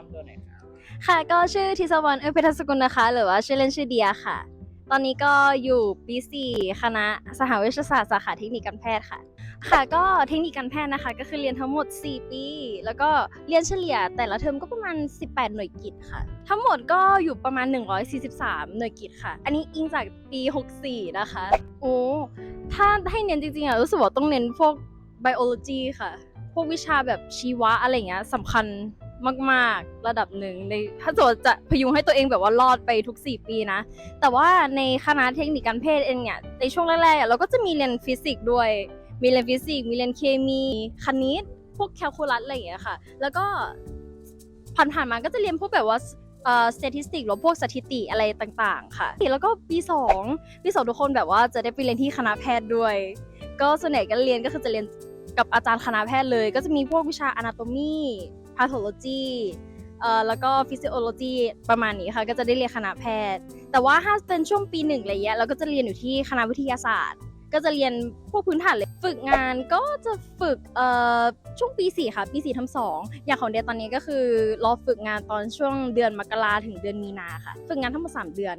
นำตัวหน่อยครับค่ะก็ชื่อทิศวรรณเออเพชรสกุลนะคะ หรือว่าชื่อเล่นชื่อเดียค่ะ ตอนนี้ก็อยู่ปีสี่คณะสหวิชาศาสตร์สาขาเทคนิคการแพทย์ค่ะ ค่ะก็เทคนิคการแพทย์นะคะ ก็คือเรียนทั้งหมด 4 ปี แล้วก็เรียนเฉลี่ยแต่ละเทอมก็ประมาณ 18 หน่วยกิตค่ะ ทั้งหมดก็อยู่ประมาณ 143 หน่วยกิตค่ะ อันนี้อิงจากปี 64 นะคะโอ้ถ้าให้เน้นจริงๆอะรู้สึกว่าต้องเน้นพวก biology ค่ะ พวกวิชาแบบชีวะอะไรเงี้ยสำคัญ มากๆระดับหนึ่งในถ้าสมมติจะพยุงให้ตัวเองแบบว่ารอดไปทุก 4 ปีนะ แต่ว่าในคณะเทคนิคการแพทย์เองเนี่ยในช่วงแรกๆเราก็จะมีเรียนฟิสิกส์ด้วยมีเรียนฟิสิกส์มีเรียนเคมีคณิต พวกแคลคูลัสอะไรอย่างเงี้ยค่ะ แล้วก็ผ่านๆมาก็จะเรียนพวกแบบว่าเอ่อ statistic หรือพวกสถิติอะไรต่างๆ ค่ะ แล้วก็ปี2ปีสองทุกคนแบบว่าจะได้ไปเรียนที่คณะแพทย์ด้วย ก็ส่วนใหญ่ก็เรียนก็คือจะเรียนกับอาจารย์คณะแพทย์เลย ก็จะมีพวกวิชา anatomy pathology เอ่อแล้วก็ physiology ประมาณนี้ค่ะ ก็จะได้เรียนคณะแพทย์ แต่ว่าถ้าเป็นช่วงปีหนึ่งอะไรเงี้ยเราก็จะเรียนอยู่ที่คณะวิทยาศาสตร์ ก็จะเรียนพวกพื้นฐานเลย ฝึกงานก็จะฝึกเอ่อช่วงปีสี่ค่ะ ปีสี่ทำสองอย่างของเดียตอนนี้ก็คือรอฝึกงานตอนช่วงเดือนมกราถึงเดือนมีนาค่ะ ฝึกงานทั้งหมดสามเดือน